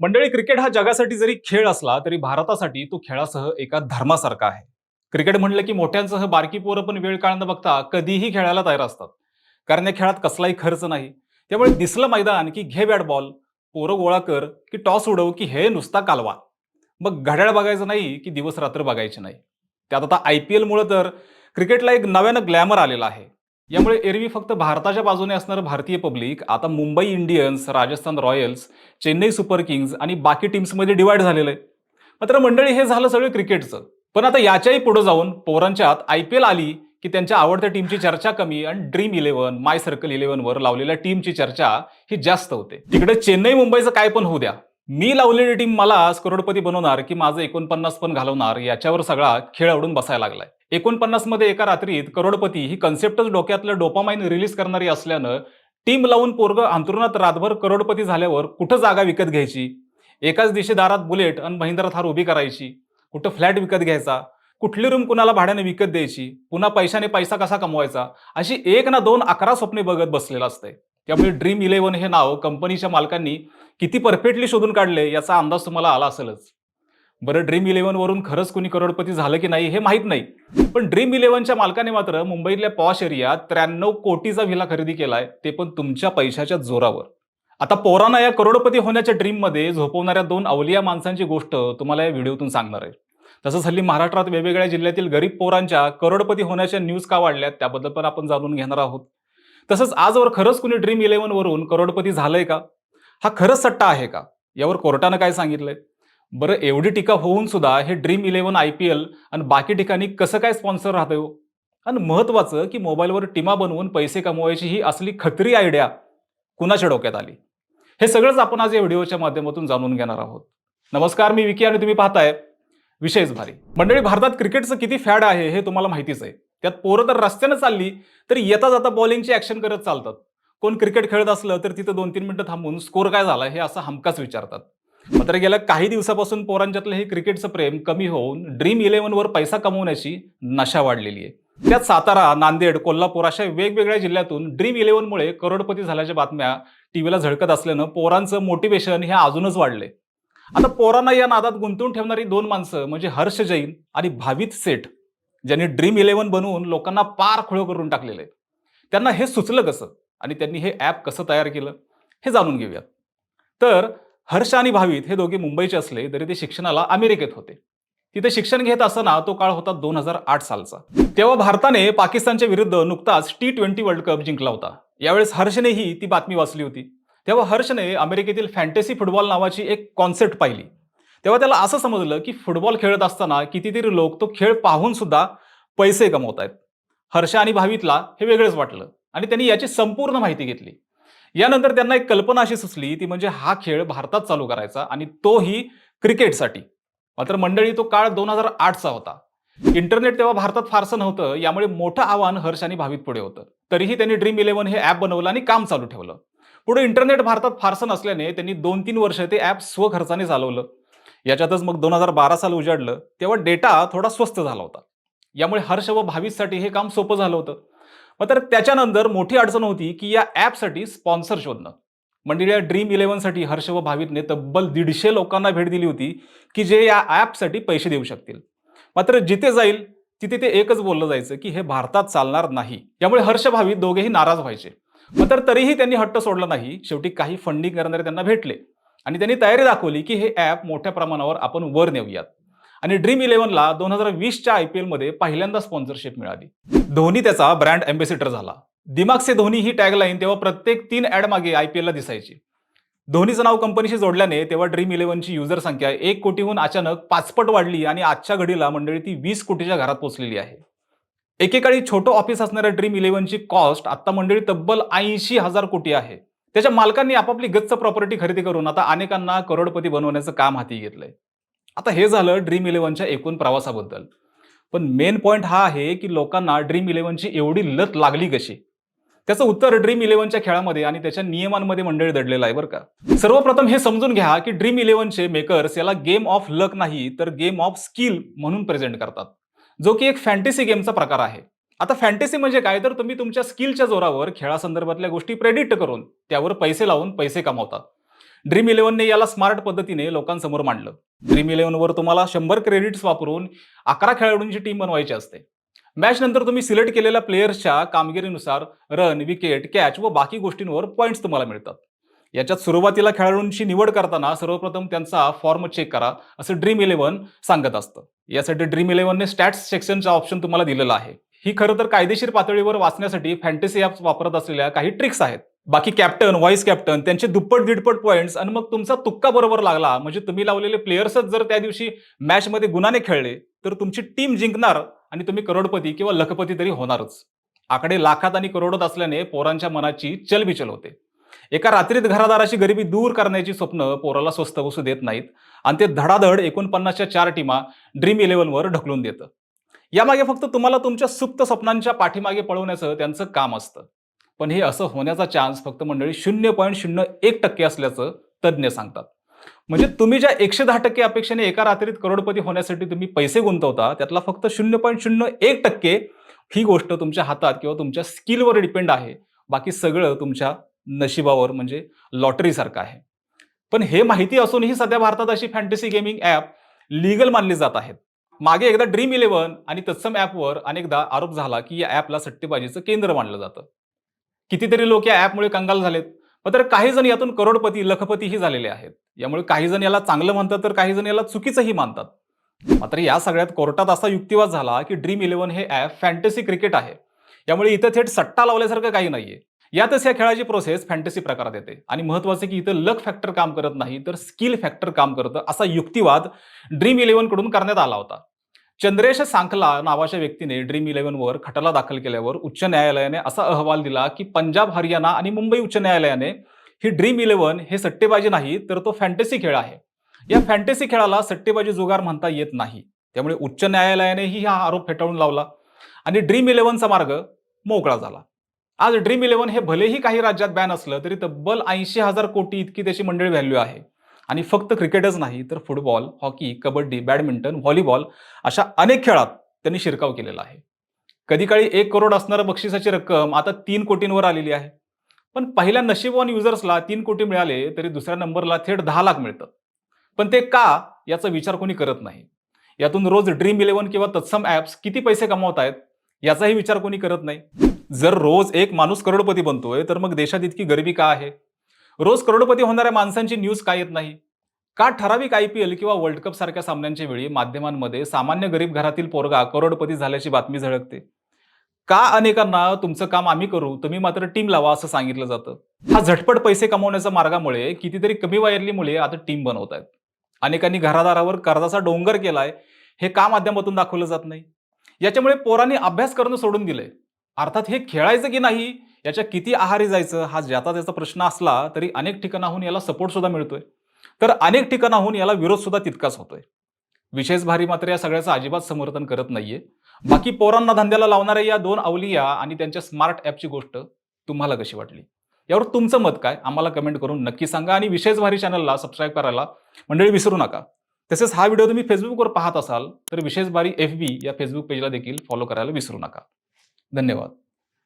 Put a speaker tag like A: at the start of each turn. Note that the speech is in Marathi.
A: मंडळी क्रिकेट हा जगासाठी जरी खेळ असला तरी भारतासाठी तो खेळासह एका धर्मासारखा आहे. क्रिकेट म्हणलं की मोठ्यांसह बारकी पोरं पण वेळ काळ न बघता कधीही खेळायला तयार असतात. कारण या खेळात कसलाही खर्च नाही. त्यामुळे दिसलं मैदान की घे बॅट बॉल पोरं गोळा कर की टॉस उडव की हे नुसता कालवा. मग घड्याळ बघायचं नाही की दिवस रात्र बघायचे नाही. त्यात आता आय पी एलमुळं तर क्रिकेटला एक नव्यानं ग्लॅमर आलेला आहे. यामुळे एरवी फक्त भारताच्या बाजूने असणारं भारतीय पब्लिक आता Mumbai Indians Rajasthan Royals Chennai super kings आणि बाकी टीम्समध्ये डिवाइड झालेलं आहे. मात्र मंडळी हे झालं सगळं क्रिकेटचं. पण आता याच्याही पुढे जाऊन पोरांच्यात आय पी एल आली की त्यांच्या आवडत्या टीमची चर्चा कमी आणि ड्रीम इलेव्हन माय सर्कल इलेव्हनवर लावलेल्या टीमची चर्चा ही जास्त होते. तिकडे चेन्नई मुंबईचं काय पण होऊ द्या. मी लावलेली टीम मला आज करोडपती बनवणार की माझं एकोणपन्नास पण घालवणार याच्यावर सगळा खेळ आवडून बसायला लागलाय. एकोणपन्नासमध्ये एका रात्रीत करोडपती ही कन्सेप्टच डोक्यातलं डोपामाइन रिलीज करणारी असल्यानं टीम लावून पोरग अंतरुणात रातभर करोडपती झाल्यावर कुठं जागा विकत घ्यायची? एकाच दिवशी दारात बुलेट आणि महिंद्रा थार उभी करायची. कुठं फ्लॅट विकत घ्यायचा? कुठली रूम कुणाला भाड्याने विकत द्यायची? पुन्हा पैशाने पैसा कसा कमवायचा? अशी एक ना दोन अकरा स्वप्ने बघत बसलेलं असतंय. त्यामुळे ड्रीम इलेव्हन हे नाव कंपनीच्या मालकांनी किती परफेक्टली शोधून काढले याचा अंदाज तुम्हाला आला असेलच. बरं ड्रीम इलेव्हन वरून खरंच कोणी करोडपती झालं की नाही हे माहीत नाही. पण ड्रीम इलेव्हनच्या मालकाने मात्र मुंबईतल्या पॉश एरियात त्र्याण्णव कोटीचा व्हिला खरेदी केलाय ते पण तुमच्या पैशाच्या जोरावर. आता पोरांना या करोडपती होण्याच्या ड्रीममध्ये झोपवणाऱ्या दोन अवलिया माणसांची गोष्ट तुम्हाला या व्हिडिओतून सांगणार आहे. तसंच हल्ली महाराष्ट्रात वेगवेगळ्या जिल्ह्यातील गरीब पोरांच्या करोडपती होण्याच्या न्यूज का वाढल्यात त्याबद्दल पण आपण जाणून घेणार आहोत. तसंच आजवर खरंच कुणी ड्रीम इलेव्हनवरून करोडपती झालंय का? हा खरंच सट्टा आहे का? यावर कोर्टानं काय सांगितलंय? बरं एवढी टीका होऊन सुद्धा हे dream eleven I P L आणि बाकी ठिकाणी कसं काय स्पॉन्सर राहतं हो? आणि महत्वाचं की मोबाईलवर टीमा बनवून पैसे कमवायची ही असली खत्री आयडिया कुणाच्या डोक्यात आली? हे सगळंच आपण आज या व्हिडिओच्या माध्यमातून जाणून घेणार आहोत. नमस्कार मी विकी आणि तुम्ही पाहताय विशेष भारी. मंडळी भारतात क्रिकेटचं किती फॅड आहे हे तुम्हाला माहितीच आहे. त्यात पोरं तर रस्त्यानं चालली तर येता जाता बॉलिंगची ऍक्शन करत चालतात. कोण क्रिकेट खेळत असलं तर तिथं दोन तीन मिनिटं थांबून स्कोर काय झाला हे असं हमकाच विचारतात. मात्र गेल्या काही दिवसापासून पोरांच्यातलं हे क्रिकेटचं प्रेम कमी होऊन ड्रीम इलेव्हनवर पैसा कमवण्याची नशा वाढलेली आहे. त्यात सातारा नांदेड कोल्हापूर अशा वेगवेगळ्या जिल्ह्यातून ड्रीम इलेव्हनमुळे करोडपती झाल्याच्या बातम्या टीव्हीला झळकत असल्यानं पोरांचं मोटिवेशन हे अजूनच वाढले आता पोरांना या नादात गुंतवून ठेवणारी दोन माणसं म्हणजे हर्ष जैन आणि भावित सेठ. ज्यांनी ड्रीम इलेव्हन बनवून लोकांना पार खुळ करून टाकलेलं आहे. त्यांना हे सुचलं कसं? आणि त्यांनी हे ॲप कसं तयार केलं? हे जाणून घेऊयात. तर हर्ष आणि भावित हे दोघे मुंबईचे असले तरी ते शिक्षणाला अमेरिकेत होते. तिथे शिक्षण घेत असताना तो काळ होता दोन हजार आठ सालचा. तेव्हा भारताने पाकिस्तानच्या विरुद्ध नुकताच टी ट्वेंटी वर्ल्ड कप जिंकला होता. यावेळेस हर्षनेही ती बातमी वाचली होती. तेव्हा हर्षने अमेरिकेतील फॅन्टसी फुटबॉल नावाची एक कॉन्सेप्ट पाहिली. तेव्हा त्याला असं समजलं की फुटबॉल खेळत असताना कितीतरी लोक तो खेळ पाहून सुद्धा पैसे कमवत आहेत. हर्ष आणि भावितला हे वेगळंच वाटलं आणि त्यांनी याची संपूर्ण माहिती घेतली. यानंतर त्यांना एक कल्पना अशी सुचली ती म्हणजे हा खेळ भारतात चालू करायचा आणि तोही क्रिकेटसाठी. मात्र मंडळी तो काळ दोन हजार आठचा होता. इंटरनेट तेव्हा भारतात फारसं नव्हतं यामुळे मोठं आव्हान हर्ष आणि भावित पुढे होतं. तरीही त्यांनी ड्रीम इलेव्हन हे ॲप बनवलं आणि काम चालू ठेवलं. पुढे इंटरनेट भारतात फारसं नसल्याने त्यांनी दोन तीन वर्ष ते ॲप स्वखर्चाने चालवलं. याच्यातच मग दोन हजार बारा साल उजाडलं तेव्हा डेटा थोडा स्वस्त झाला होता. यामुळे हर्ष व भावीसाठी हे काम सोपं झालं होतं. मात्र त्याच्यानंतर मोठी अडचण होती की या ॲपसाठी स्पॉन्सर शोधणं. म्हणजे या ड्रीम इलेव्हनसाठी हर्ष व भावितने तब्बल दीडशे लोकांना भेट दिली होती की जे या ॲपसाठी पैसे देऊ शकतील. मात्र जिथे जाईल तिथे ते एकच बोललं जायचं की हे भारतात चालणार नाही. यामुळे हर्ष भावित दोघेही नाराज व्हायचे. मात्र तरीही त्यांनी हट्ट सोडला नाही. शेवटी काही फंडिंग करणारे त्यांना भेटले. आणि त्यांनी तयारी दाखवली की हे ॲप मोठ्या प्रमाणावर आपण वर नेऊयात. आणि ड्रीम इलेव्हनला दोन हजार वीसच्या आय पी एलमध्ये पहिल्यांदा स्पॉन्सरशिप मिळाली. धोनी त्याचा ब्रँड अँबेसिडर झाला. दिमाग से धोनी ही टॅगलाईन तेव्हा प्रत्येक तीन ॲड मागे आय पी एलला दिसायची. धोनीचं नाव कंपनीशी जोडल्याने तेव्हा ड्रीम इलेव्हनची युजर संख्या एक कोटीहून अचानक पाचपट वाढली आणि आजच्या घडीला मंडळी ती वीस कोटीच्या घरात पोहोचलेली आहे. एकेकाळी छोटं ऑफिस असणाऱ्या ड्रीम इलेव्हनची कॉस्ट आता मंडळी तब्बल ऐंशी हजार कोटी आहे. त्याच्या मालकांनी आपापली गच्च प्रॉपर्टी खरेदी करून आता अनेकांना करोडपती बनवण्याचं काम हाती घेतलंय. आता हे झालं ड्रीम इलेव्हनच्या एकूण प्रवासाबद्दल. पण मेन पॉईंट हा आहे की लोकांना ड्रीम इलेव्हनची एवढी लत लागली कशी? त्याचं उत्तर ड्रीम इलेव्हनच्या खेळामध्ये आणि त्याच्या नियमांमध्ये मंडळी दडलेलं आहे बरं का. सर्वप्रथम हे समजून घ्या की ड्रीम इलेव्हनचे मेकर्स याला गेम ऑफ लक नाही तर गेम ऑफ स्किल म्हणून प्रेझेंट करतात. जो की एक फॅन्टसी गेमचा प्रकार आहे. आता फॅन्टसी म्हणजे काय? तर तुम्ही तुमच्या स्किलच्या जोरावर खेळासंदर्भातल्या गोष्टी प्रेडिक्ट करून त्यावर पैसे लावून पैसे कमावतात ड्रीम इलेव्हनने याला स्मार्ट पद्धतीने लोकांसमोर मांडलं. ड्रीम इलेव्हनवर तुम्हाला शंभर क्रेडिट्स वापरून अकरा खेळाडूंची टीम बनवायची असते. मॅच नंतर तुम्ही सिलेक्ट केलेल्या प्लेयर्सच्या कामगिरीनुसार रन विकेट कॅच व बाकी गोष्टींवर पॉईंट्स तुम्हाला मिळतात. याच्यात सुरुवातीला खेळाडूंची निवड करताना सर्वप्रथम त्यांचा फॉर्म चेक करा असं ड्रीम इलेव्हन सांगत असतं. यासाठी ड्रीम इलेव्हनने स्टॅट्स सेक्शनचा ऑप्शन तुम्हाला दिलेला आहे. ही खरं तर कायदेशीर पातळीवर वाचण्यासाठी फॅन्टसी ॲप्स वापरत असलेल्या काही ट्रिक्स आहेत. बाकी कॅप्टन व्हाईस कॅप्टन त्यांचे दुप्पट दीडपट पॉईंट्स आणि मग तुमचा तुक्का बरोबर लागला म्हणजे तुम्ही लावलेले प्लेयर्सच जर त्या दिवशी मॅचमध्ये गुणाने खेळले तर तुमची टीम जिंकणार आणि तुम्ही करोडपती किंवा लखपती तरी होणारच. आकडे लाखात आणि करोडत असल्याने पोरांच्या मनाची चलबिचल होते. एका रात्रीत घरादाराची गरिबी दूर करण्याची स्वप्न पोराला स्वस्त बसू देत नाहीत. आणि ते धडाधड एकोणपन्नासच्या चार टीमा ड्रीम इलेव्हनवर ढकलून देतं. यामागे फक्त तुम्हाला तुमच्या सुप्त स्वप्नांच्या पाठीमागे पळवण्याचं त्यांचं काम असतं. पण हे असं होण्याचा चान्स फक्त मंडळी शून्य पॉईंट शून्य एक टक्के असल्याचं तज्ज्ञ सांगतात. म्हणजे तुम्ही ज्या एकशे दहा टक्के अपेक्षेने एका रात्रीत करोडपती होण्यासाठी तुम्ही पैसे गुंतवता त्यातला फक्त शून्य पॉईंट शून्य एक टक्के ही गोष्ट तुमच्या हातात किंवा तुमच्या स्किलवर डिपेंड आहे. बाकी सगळं तुमच्या नशिबावर म्हणजे लॉटरीसारखं आहे. पण हे माहिती असूनही सध्या भारतात अशी फॅन्टसी गेमिंग ॲप लिगल मानली जात आहेत. मागे एकदा ड्रीम इलेव्हन आणि तत्सम ॲपवर अनेकदा आरोप झाला की या ॲपला सट्टेबाजीचं केंद्र मानलं जातं. कितीतरी लोक या ॲपमुळे कंगाल झालेत. मात्र काही जण यातून करोडपती लखपतीही झालेले आहेत. यामुळे काही जण याला चांगलं म्हणतात तर काही जण याला चुकीचंही मानतात. मात्र या सगळ्यात कोर्टात असा युक्तिवाद झाला की ड्रीम इलेव्हन हे ॲप फॅन्टसी क्रिकेट आहे. यामुळे इथं थेट सट्टा लावल्यासारखं काही नाहीये. यातच या खेळाची प्रोसेस फॅन्टसी प्रकारात येते. आणि महत्वाचं की इथं लक फॅक्टर काम करत नाही तर स्किल फॅक्टर काम करतं असा युक्तिवाद ड्रीम इलेव्हनकडून करण्यात आला होता. चंद्रेश सांखला नावाच्या व्यक्तीने ड्रीम इलेव्हनवर खटला दाखल केल्यावर उच्च न्यायालयाने असा अहवाल दिला की पंजाब हरियाणा आणि मुंबई उच्च न्यायालयाने ही ड्रीम इलेव्हन हे सट्टेबाजी नाही तर तो फॅन्टसी खेळ आहे. या फॅन्टसी खेळाला सट्टेबाजी जुगार म्हणता येत नाही. त्यामुळे उच्च न्यायालयानेही हा आरोप फेटाळून लावला. आणि ड्रीम इलेव्हनचा मार्ग मोकळा झाला. आज ड्रीम इलेव्हन हे भलेही काही राज्यात बॅन असलं तरी तब्बल ऐंशी हजार कोटी इतकी त्याची मंडळी व्हॅल्यू आहे. आणि फक्त क्रिकेटच नाही तर football hockey kabaddi badminton volleyball अशा अनेक खेळात त्यांनी शिरकाव केलेला आहे. कधी काळी एक करोड असणारं बक्षिसाची रक्कम आता तीन कोटींवर आलेली आहे. पण पहिल्या नशीबवान युजर्सला तीन कोटी मिळाले तरी दुसऱ्या नंबरला थेट दहा लाख मिळतं. पण ते का याचा विचार कोणी करत नाही? यातून रोज ड्रीम इलेव्हन किंवा तत्सम ॲप्स किती पैसे कमावत आहेत याचाही विचार कोणी करत नाही? जर रोज एक माणूस करोडपती बनतोय तर मग देशात इतकी गरिबी का आहे? रोज करोडपती होणाऱ्या माणसांची न्यूज का येत नाही? का ठराविक आय पी एल किंवा वर्ल्ड कप सारख्या सामन्यांच्या वेळी माध्यमांमध्ये सामान्य गरीब घरातील पोरगा करोडपती झाल्याची बातमी झळकते? का अनेकांना तुमचं काम आम्ही करू तुम्ही मात्र टीम लावा असं सांगितलं जातं? हा झटपट पैसे कमवण्याच्या मार्गामुळे कितीतरी कमी वायरली मुले आता टीम बनवत आहेत. अनेकांनी घरादारावर कर्जाचा डोंगर केलाय हे का माध्यमातून दाखवलं जात नाही? याच्यामुळे पोरांनी अभ्यास करणं सोडून दिलंय. अर्थात हे खेळायचं की नाही याच्या किती आहारी जायचं हा ज्याचा त्याचा प्रश्न असला तरी अनेक ठिकाणाहून याला सपोर्ट सुद्धा मिळतोय. तर अनेक ठिकाणाहून याला विरोध सुद्धा तितकाच होतोय. विशेष भारी मात्र या सगळ्याचं अजिबात समर्थन करत नाहीये. बाकी पोरांना धंद्याला लावणाऱ्या या दोन अवलिया आणि त्यांच्या स्मार्ट ॲपची गोष्ट तुम्हाला कशी वाटली? यावर तुमचं मत काय? आम्हाला कमेंट करून नक्की सांगा आणि विशेष भारी चॅनलला सबस्क्राईब करायला मंडळी विसरू नका. तसेच हा व्हिडिओ तुम्ही फेसबुकवर पाहत असाल तर विशेष भारी एफ बी या फेसबुक पेजला देखील फॉलो करायला विसरू नका. धन्यवाद.